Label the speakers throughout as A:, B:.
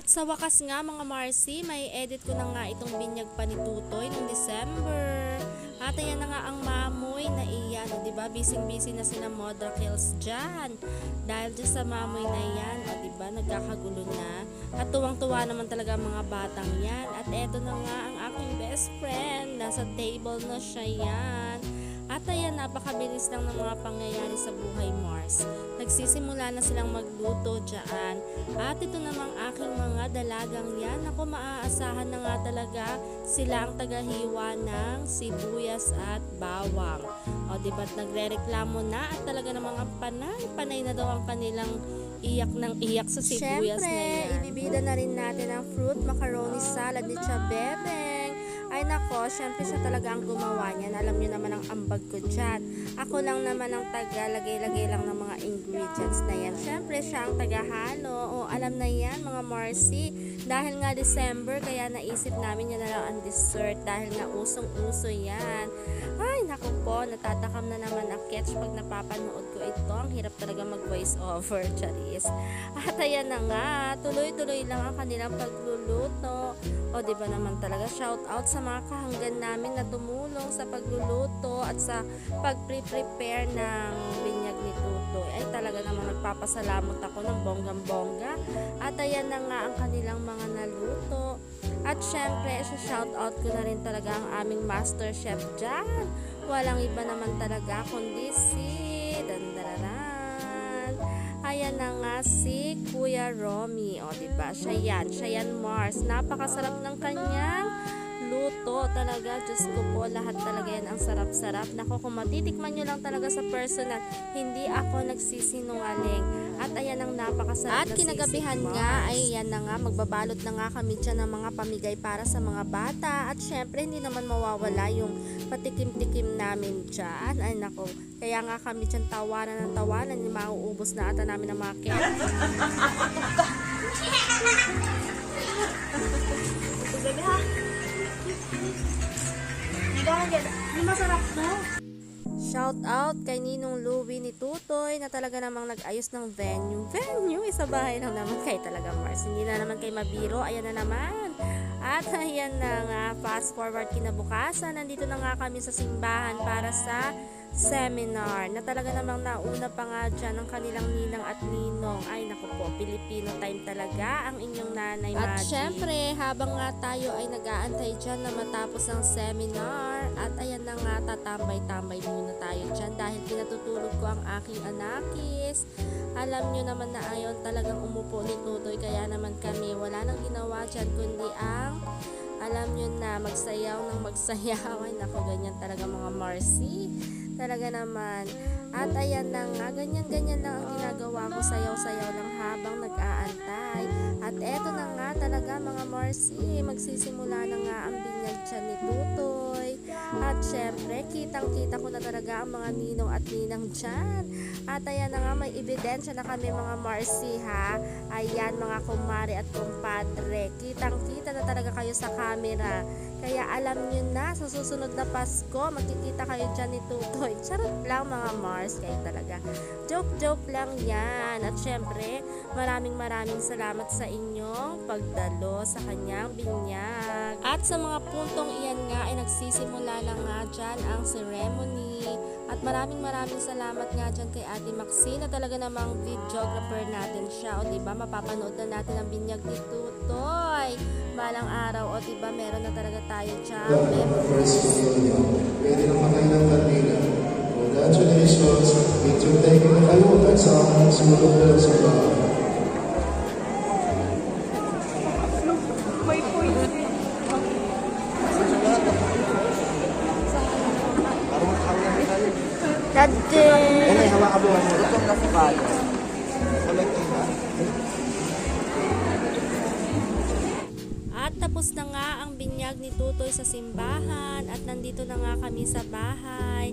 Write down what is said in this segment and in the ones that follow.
A: At sa wakas nga mga Marcy, may edit ko na nga itong binyag pa ni Tutoy noong December. At ayan na nga ang mamoy na iyan, o diba? Busy-busy na sina Mother Kills dyan. Dahil dyan sa mamoy na yan, o diba? Nagkakagulo na. At tuwang-tuwa naman talaga ang mga batang yan. At eto na nga ang aking best friend. Nasa table na siya yan. Napakabilis lang ng mga pangyayari sa buhay Mars. Nagsisimula na silang magluto dyan. At ito namang aking mga dalagang yan. Ako maaasahan na nga talaga sila ang tagahiwa ng sibuyas at bawang. O di ba't nagre-reklamo na at talaga namang ang panay, panay na daw ang kanilang iyak ng iyak sa sibuyas na yan. ibibida na rin natin ang fruit macaroni salad ni Chabebeng. Ay nako, syempre siya talaga ang gumawa niyan. Alam niyo naman ang ambag ko dyan. Ako lang naman ang taga, lagay-lagay lang ng mga ingredients na yan. Syempre siya ang tagahalo. O alam na yan mga Marcy. Dahil nga December, kaya naisip namin yan na lang ang dessert. Dahil nga usong-uso yan. Ay po, natatakam na naman ang catch pag napapanood ko ito. Ang hirap talaga mag-voice over, Charis. At ayan na nga, tuloy-tuloy lang ang kanilang pagluluto. O ba naman talaga shout out sa mga kahanggan namin na tumulong sa pagluluto at sa pag-prepare ng binyag ni Tutoy. Ay talaga namang nagpapasalamat ako ng bonggang-bongga. At ayan na nga ang kanilang mga naluto. At syempre, shout out ko na rin talaga ang aming master chef dyan. Walang iba naman talaga kundi si Dandararan. Ayan na nga si Kuya Romy. O, diba? Siya yan. Siya yan, Mars. Napakasarap ng kanyang luto talaga. Diyos ko po, lahat talaga yan ang sarap-sarap. Nako, kung matitikman nyo lang talaga sa personal, hindi ako nagsisinungaling. At ayan ang napakasarap
B: At
A: na
B: kinagabihan
A: sisig,
B: nga ay yan na nga, magbabalot na nga kami dyan ng mga pamigay para sa mga bata. At syempre, hindi naman mawawala yung patikim-tikim namin dyan. Ay nako, kaya nga kami dyan tawanan ng tawanan, yung mauubos na ata namin ng mga kaya. Shout out kay Ninong Louie ni Tutoy na talaga namang nag-ayos ng venue. Venue, isa bahay lang naman kay talaga Mars. Hindi na naman kay Mabiro, ayan na naman. At ayan na nga, fast forward kinabukasan, nandito na nga kami sa simbahan para sa seminar na talaga namang nauna pa nga dyan ang kanilang ninang at ninong. Ay naku po, Filipino time talaga ang inyong nanay
A: At syempre, habang nga tayo ay nag-aantay dyan na matapos ang seminar, at ayan na nga, tatambay-tambay muna tayo dyan dahil pinatutulog ko ang aking anakis. Alam nyo naman na ayon talagang umupo ni Tutoy, kaya naman kami, wala nang ginawa dyan kundi ang alam nyo na, magsayaw ng magsayaw. Ay, naku, ganyan talaga mga Marcy. Talaga naman. At ayan na nga, ganyan-ganyan lang ang ginagawa ko. Sayaw-sayaw lang habang nag-aantay. At eto na nga talaga mga Marcy, magsisimula na nga ang binyag dyan ni Tutoy. At syempre, kitang-kita ko na talaga ang mga ninong at ninang dyan. At ayan na nga, may ebidensya na kami mga Marcy ha. Ayan mga kumare at kumpadre. Kitang-kita na talaga kayo sa camera. Kaya alam nyo na, sa susunod na Pasko, makikita kayo dyan ni Tutoy. Charot lang mga Mars, kayo talaga. Joke-joke lang yan. At syempre, maraming maraming salamat sa inyong pagdalo sa kanyang binyag. At sa mga puntong iyan nga, ay nagsisimula na nga dyan ang ceremony. At maraming maraming salamat nga dyan kay Ate Maxine na talaga namang videographer natin siya. O diba, mapapanood na natin ang binyag ni Tutoy. Balang araw, o diba, meron na talaga tayo dyan.
C: first communion. Pwede naman kayo ng kandila. Congratulations! Na kayo at sa aming sulong sa bahay.
A: Tapos na nga ang binyag ni Tutoy sa simbahan at nandito na nga kami sa bahay.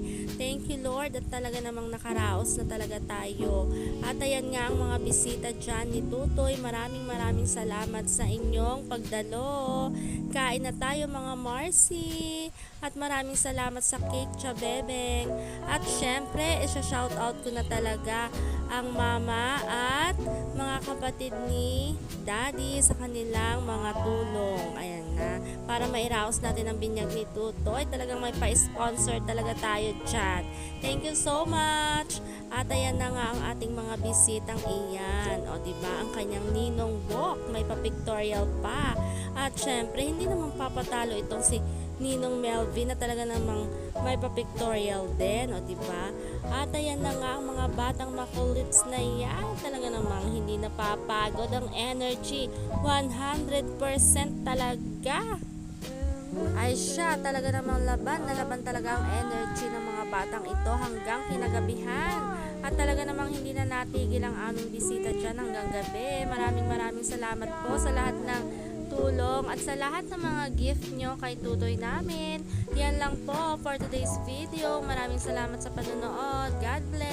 A: Lord at talaga namang nakaraos na talaga tayo. At ayan nga ang mga bisita dyan ni Tutoy. Maraming maraming salamat sa inyong pagdalo. Kain na tayo mga Marcy. At maraming salamat sa cake Chabebeng. At syempre, isa-shoutout ko na talaga ang mama at mga kapatid ni daddy sa kanilang mga tulong. Ayan na. Para mairaos natin ang binyag ni Tutoy. Talagang may pa-sponsor talaga tayo dyan. Thank you so much. At ayan na nga ang ating mga bisitang iyan. O, di ba Ang kanyang ninong book. May pa-pictorial pa. At syempre, hindi naman papatalo itong si Ninong Melvin na talaga namang may pa-pictorial din, o di ba? At ayan na nga ang mga batang makulits na yan. Talaga namang hindi napapagod ang energy. 100% talaga. Ay siya, talaga namang laban na laban talaga ang energy ng mga batang ito hanggang kinagabihan. At talaga namang hindi na natigil ang aming bisita dyan hanggang gabi. Maraming maraming salamat po sa lahat ng tulong at sa lahat ng mga gift nyo kay tutoy namin. Yan lang po for today's video. Maraming salamat sa panonood. God bless!